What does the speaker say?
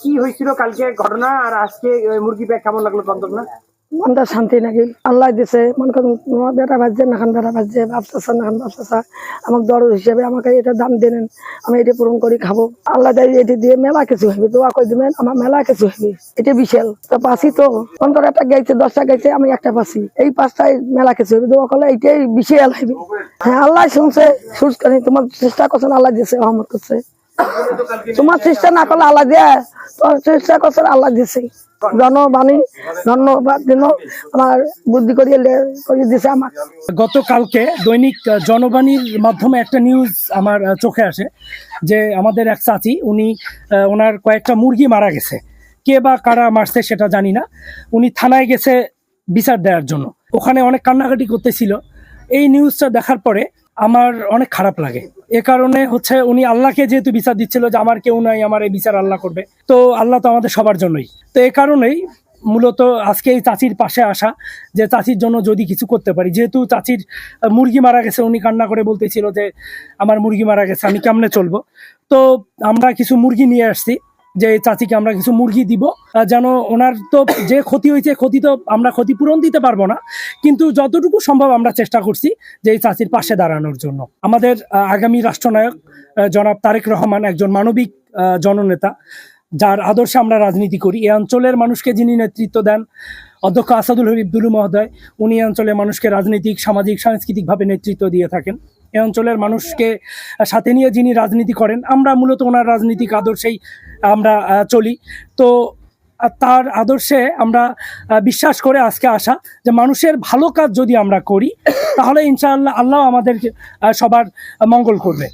কি হয়েছিল কালকে ঘটনা আর আজকে মুরগি প্যাক কেমন লাগল না? শান্তি নাকি? আল্লাহ দিছে। মনে করুন বেটা বাজছে না খান বেটা বাজছে বাপসা না খান বাপসা আমাকে দরদ হিসেবে আমাকে এটা দাম আমি এটা পূরণ করে, খাব। আল্লাহ দেয়, এটি দিয়ে মেলা কিছু হবে দোয়া করে দিবেন, আমার মেলা কিছু হবে এটা বিশাল। তো পাসি তো? মন করে একটা গাইছে, দশটা গাইছে, আমি একটা পাসি। এই পাঁচটায় মেলা কিছু হবে দোয়া করলে এইটাই বিশাল হবে হ্যাঁ আল্লাহ শুনছে, সুস্থ করে তোমার চেষ্টা করছেন, আল্লাহ দিয়েছে করছে। তোমার চেষ্টা না করলে আল্লাহ দেয়, তোমার চেষ্টা করছে আল্লাহ দিয়েছে জনবাণী ধন্যবাদ বুদ্ধি করিয়ে করিয়ে দিছে গতকালকে দৈনিক মাধ্যমে একটা নিউজ আমার চোখে আসে, যে আমাদের এক চাচি, উনি ওনার কয়েকটা মুরগি মারা গেছে। কে বা কারা মারছে সেটা জানি না। উনি থানায় গেছে বিচার দেওয়ার জন্য। ওখানে অনেক কান্নাকাটি করতেছিল। এই নিউজটা দেখার পরে আমার অনেক খারাপ লাগে। এ কারণে হচ্ছে উনি আল্লাহকে যেহেতু বিচার দিচ্ছিল যে আমার কেউ নাই, আমার এই বিচার আল্লাহ করবে। তো আল্লাহ তো আমাদের সবার জন্যই। তো এ কারণেই মূলত আজকে এই চাচির পাশে আসা, যে চাচির জন্য যদি কিছু করতে পারি। যেহেতু চাচির মুরগি মারা গেছে, উনি কান্না করে বলতেছিল যে, আমার মুরগি মারা গেছে, আমি কেমনে চলবো? তো আমরা কিছু মুরগি নিয়ে আসছি। যে চাচিকে আমরা কিছু মুরগি দিব যেন ওনার তো যে ক্ষতি হয়েছে, ক্ষতি তো আমরা ক্ষতিপূরণ দিতে পারব না। কিন্তু যতটুকু সম্ভব আমরা চেষ্টা করছি যে এই চাচির পাশে দাঁড়ানোর জন্য। আমাদের আগামী রাষ্ট্রনায়ক জনাব তারেক রহমান একজন মানবিক জননেতা, যার আদর্শে আমরা রাজনীতি করি। এই অঞ্চলের মানুষকে যিনি নেতৃত্ব দেন, অধ্যক্ষ আসাদুল হবিব দুলু মহোদয়, উনি অঞ্চলের মানুষকে রাজনৈতিক, সামাজিক, সাংস্কৃতিকভাবে নেতৃত্ব দিয়ে থাকেন। এই অঞ্চলের মানুষকে সাথে নিয়ে যিনি রাজনীতি করেন, আমরা মূলত ওনার রাজনীতিক আদর্শেই আমরা চলি। তো তার আদর্শে আমরা বিশ্বাস করে আজকে আসা যে মানুষের ভালো কাজ যদি আমরা করি, তাহলে ইনশাআল্লাহ আল্লাহ আমাদের সবার মঙ্গল করবে।